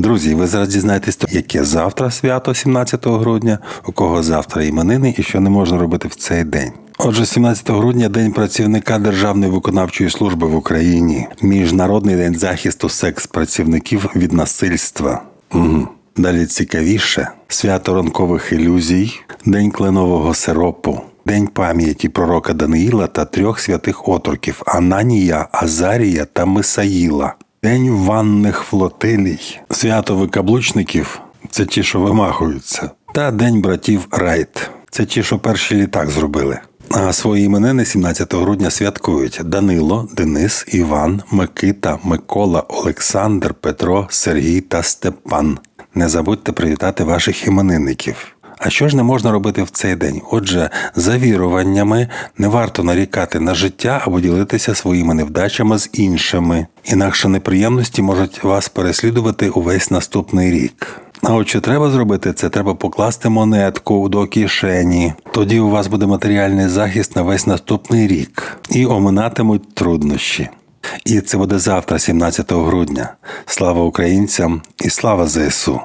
Друзі, ви зараз дізнаєтесь, яке завтра свято 17 грудня, у кого завтра іменини і що не можна робити в цей день. Отже, 17 грудня день працівника Державної виконавчої служби в Україні, Міжнародний день захисту секс-працівників від насильства. Угу. Далі цікавіше свято ранкових ілюзій, День кленового сиропу, День пам'яті пророка Даниїла та трьох святих отроків Ананія, Азарія та Мисаїла, День ванних флотилій, свято викаблучників це ті, що вимахуються, та День братів Райт. Це ті, що перший літак зробили. А свої іменини 17 грудня святкують Данило, Денис, Іван, Микита, Микола, Олександр, Петро, Сергій та Степан. Не забудьте привітати ваших іменинників. А що ж не можна робити в цей день? Отже, за віруваннями не варто нарікати на життя або ділитися своїми невдачами з іншими. Інакше неприємності можуть вас переслідувати увесь наступний рік. А от що треба зробити, це треба покласти монетку до кишені. Тоді у вас буде матеріальний захист на весь наступний рік і оминатимуть труднощі. І це буде завтра, 17 грудня. Слава українцям і слава ЗСУ!